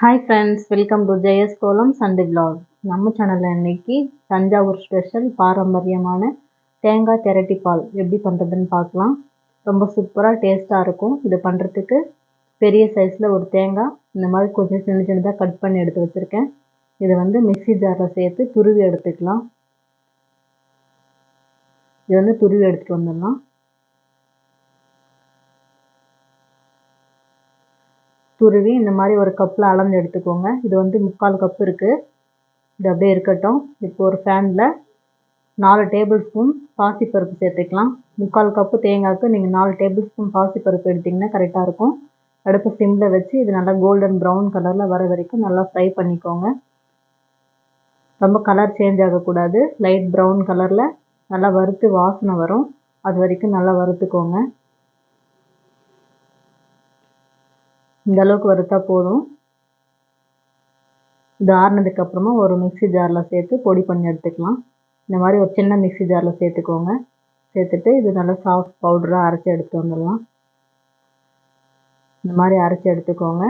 Hi friends welcome to Jayas kolam Sunday vlog நம்ம சேனலில் இன்னைக்கு தஞ்சாவூர் ஸ்பெஷல் பாரம்பரியமான தேங்காய் திரட்டி பால் எப்படி பண்ணுறதுன்னு பார்க்கலாம். ரொம்ப சூப்பராக டேஸ்ட்டாக இருக்கும். இது பண்ணுறதுக்கு பெரிய சைஸில் ஒரு தேங்காய் இந்த மாதிரி கொஞ்சம் சின்ன சின்னதாக கட் பண்ணி எடுத்து வச்சுருக்கேன். இதை வந்து மிக்ஸி ஜாரில் சேர்த்து துருவி எடுத்துக்கலாம். இது வந்து துருவி எடுத்துகிட்டு வந்துடலாம். துருவி இந்த மாதிரி ஒரு கப்பில் அளந்து எடுத்துக்கோங்க. இது வந்து முக்கால் கப் இருக்குது இது அப்படியே இருக்கட்டும். இப்போ ஒரு ஃபேனில் நாலு டேபிள் ஸ்பூன் பாசிப்பருப்பு சேர்த்துக்கலாம். முக்கால் கப்பு தேங்காய்க்கு நீங்கள் நாலு டேபிள் ஸ்பூன் பாசிப்பருப்பு எடுத்திங்கன்னா கரெக்டாக இருக்கும். அடுப்பு சிம்மில் வச்சு இது நல்லா கோல்டன் ப்ரௌன் கலரில் வர வரைக்கும் நல்லா ஃப்ரை பண்ணிக்கோங்க. ரொம்ப கலர் சேஞ்ச் ஆகக்கூடாது. லைட் ப்ரௌன் கலரில் நல்லா வறுத்து வாசனை வரும். அது வரைக்கும் நல்லா வறுத்துக்கோங்க. இந்த அளவுக்கு வறுத்தா போதும். இது ஆறுனதுக்கு அப்புறமா ஒரு மிக்ஸி ஜாரில் சேர்த்து பொடி பண்ணி எடுத்துக்கலாம். இந்த மாதிரி ஒரு சின்ன மிக்சி ஜாரில் சேர்த்துக்கோங்க. சேர்த்துட்டு இது நல்லா சாஃப்ட் பவுடராக அரைச்சி எடுத்து வந்துடலாம். இந்த மாதிரி அரைச்சி எடுத்துக்கோங்க.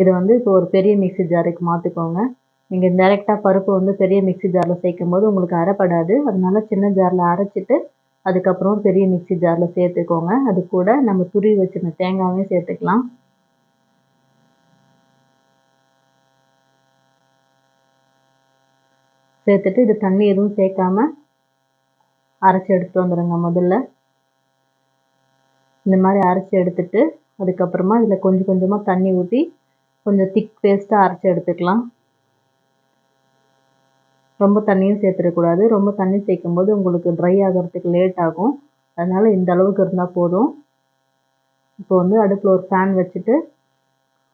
இதை வந்து இப்போ ஒரு பெரிய மிக்ஸி ஜாருக்கு மாற்றிக்கோங்க நீங்கள் டைரெக்டாக பருப்பு வந்து பெரிய மிக்ஸி ஜாரில் சேர்க்கும் போது உங்களுக்கு அரைப்படாது. அதனால சின்ன ஜாரில் அரைச்சிட்டு அதுக்கப்புறம் பெரிய மிக்ஸி ஜாரில் சேர்த்துக்கோங்க. அது கூட நம்ம துருவி வச்சிருந்த தேங்காயும் சேர்த்துக்கலாம். சேர்த்துட்டு இது தண்ணி எதுவும் சேர்க்காம அரைச்சி எடுத்துட்டு வந்துடுங்க முதல்ல. இந்த மாதிரி அரைச்சி எடுத்துட்டு அதுக்கப்புறமா இதில் கொஞ்சம் கொஞ்சமாக தண்ணி ஊற்றி கொஞ்சம் திக் பேஸ்ட்டாக அரைச்சி எடுத்துக்கலாம். ரொம்ப தண்ணியும் சேர்த்துடக்கூடாது. ரொம்ப தண்ணி சேர்க்கும் போது உங்களுக்கு ட்ரை ஆகிறதுக்கு லேட் ஆகும். அதனால் இந்த அளவுக்கு இருந்தால் போதும். இப்போ வந்து அடுப்பில் ஒரு ஃபேன் வச்சுட்டு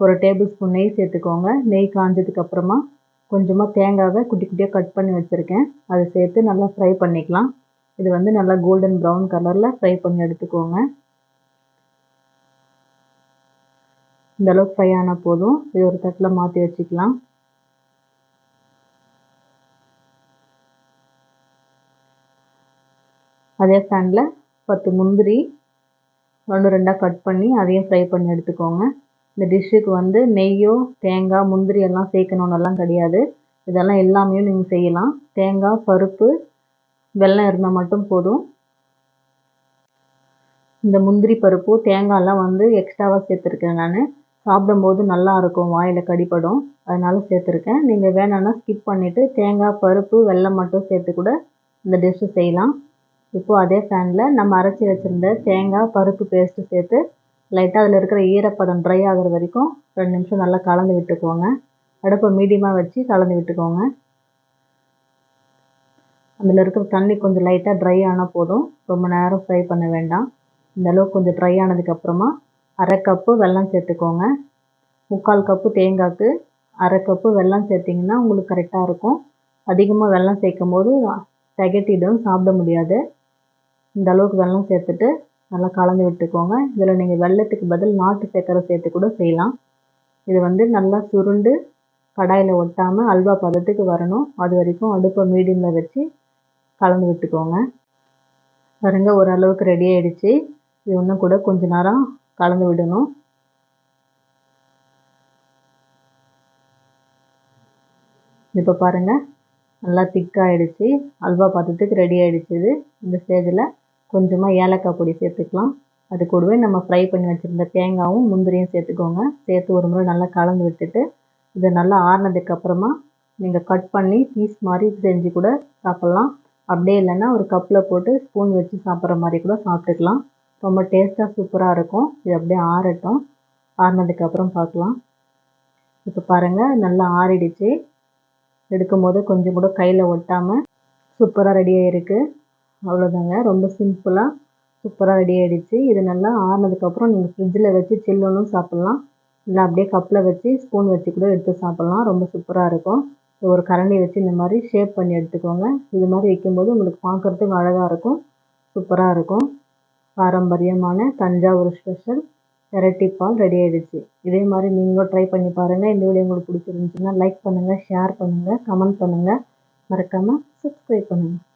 ஒரு டேபிள் ஸ்பூன் நெய் சேர்த்துக்கோங்க. நெய் காஞ்சதுக்கப்புறமா கொஞ்சமாக தேங்காவை குட்டி குட்டியாக கட் பண்ணி வச்சுருக்கேன். அதை சேர்த்து நல்லா ஃப்ரை பண்ணிக்கலாம். இது வந்து நல்லா கோல்டன் ப்ரௌன் கலரில் ஃப்ரை பண்ணி எடுத்துக்கோங்க. இந்த அளவுக்கு ஃப்ரை ஆனால் போதும். இது ஒரு தட்டில் மாற்றி வச்சுக்கலாம். அதே பேனில் பத்து முந்திரி ஒன்று ரெண்டாக கட் பண்ணி அதையும் ஃப்ரை பண்ணி எடுத்துக்கோங்க. இந்த டிஷ்ஷுக்கு வந்து நெய்யோ தேங்காய் முந்திரி எல்லாம் சேர்க்கணுன்னெல்லாம் கிடையாது. இதெல்லாம் எல்லாமே நீங்கள் செய்யலாம். தேங்காய் பருப்பு வெல்லம் இருந்தால் மட்டும் போதும். இந்த முந்திரி பருப்பு தேங்காயெல்லாம் வந்து எக்ஸ்ட்ராவாக சேர்த்துருக்கேன் நான். சாப்பிடும்போது நல்லா இருக்கும் வாயில் கடிப்படும் அதனால சேர்த்துருக்கேன். நீங்கள் வேணும்னா ஸ்கிப் பண்ணிவிட்டு தேங்காய் பருப்பு வெல்லம் மட்டும் சேர்த்து கூட இந்த டிஷ்ஷு செய்யலாம். இப்போது அதே ஃபேனில் நம்ம அரைச்சி வச்சுருந்த தேங்காய் பருப்பு பேஸ்ட்டு சேர்த்து லைட்டாக அதில் இருக்கிற ஈரப்பதம் ட்ரை ஆகிற வரைக்கும் ரெண்டு நிமிஷம் நல்லா கலந்து விட்டுக்கோங்க. அடுப்பை மீடியமாக வச்சு கலந்து விட்டுக்கோங்க. அதில் இருக்கிற தண்ணி கொஞ்சம் லைட்டாக ட்ரை ஆனால் போதும். ரொம்ப நேரம் ஃப்ரை பண்ண வேண்டாம். இந்த அளவுக்கு கொஞ்சம் ட்ரை ஆனதுக்கப்புறமா அரை கப்பு வெல்லம் சேர்த்துக்கோங்க. முக்கால் கப்பு தேங்காய்க்கு அரை கப்பு வெல்லம் சேர்த்திங்கன்னா உங்களுக்கு கரெக்டாக இருக்கும். அதிகமாக வெல்லம் சேர்க்கும் போது திகட்டிடும் சாப்பிட முடியாது. இந்த அளவுக்கு வெல்லம் சேர்த்துட்டு நல்லா கலந்து விட்டுக்கோங்க. இதில் நீங்கள் வெள்ளத்துக்கு பதில் நாட்டு சர்க்கரை சேர்த்து கூட செய்யலாம். இது வந்து நல்லா சுருண்டு கடாயில் ஒட்டாமல் அல்வா பதத்துக்கு வரணும். அது வரைக்கும் அடுப்பை மீடியமில் வச்சு கலந்து விட்டுக்கோங்க. பாருங்க ஓரளவுக்கு ரெடி ஆகிடுச்சு இது இன்னும் கூட கொஞ்ச நேரம் கலந்து விடணும். இப்போ பாருங்கள் நல்லா திக்காகிடுச்சு அல்வா பதத்துக்கு ரெடி ஆகிடுச்சு இது. இந்த ஸ்டேஜில் கொஞ்சமாக ஏலக்காய் பொடி சேர்த்துக்கலாம். அது கூடவே நம்ம ஃப்ரை பண்ணி வச்சுருந்த தேங்காயும் முந்திரியும் சேர்த்துக்கோங்க. சேர்த்து ஒரு முறை நல்லா கலந்து விட்டுட்டு இதை நல்லா ஆறினதுக்கப்புறமா நீங்கள் கட் பண்ணி பீஸ் மாதிரி செஞ்சு கூட சாப்பிட்லாம். அப்படியே இல்லைன்னா ஒரு கப்பில் போட்டு ஸ்பூன் வச்சு சாப்பிட்ற மாதிரி கூட சாப்பிட்டுக்கலாம். ரொம்ப டேஸ்ட்டாக சூப்பராக இருக்கும். இது அப்படியே ஆறட்டும். ஆறினதுக்கப்புறம் பார்க்கலாம். இப்போ பாருங்கள் நல்லா ஆறிடுச்சு. எடுக்கும் போது கொஞ்சம் கூட கையில் ஒட்டாமல் சூப்பராக ரெடி ஆகிருக்கு அவ்வளோதாங்க ரொம்ப சிம்பிளாக சூப்பராக ரெடி ஆகிடுச்சு இது நல்லா ஆறினதுக்கப்புறம் நீங்கள் ஃப்ரிட்ஜில் வச்சு சில்லுன்னு சாப்பிட்லாம். இல்லை அப்படியே கப்பில் வச்சு ஸ்பூன் வச்சு கூட எடுத்து சாப்பிட்லாம். ரொம்ப சூப்பராக இருக்கும். ஒரு கரண்டி வச்சு இந்த மாதிரி ஷேப் பண்ணி எடுத்துக்கோங்க. இது மாதிரி வைக்கும்போது உங்களுக்கு பார்க்குறதுக்கு அழகாக இருக்கும். சூப்பராக இருக்கும். பாரம்பரியமான தஞ்சாவூர் ஸ்பெஷல் வெரைட்டி பால் ரெடி ஆகிடுச்சு இதே மாதிரி நீங்களும் ட்ரை பண்ணி பாருங்கள் இந்த வீடியோ உங்களுக்கு பிடிச்சிருந்துச்சுன்னா லைக் பண்ணுங்கள் ஷேர் பண்ணுங்கள் கமெண்ட் பண்ணுங்கள் மறக்காமல் சப்ஸ்கிரைப் பண்ணுங்கள்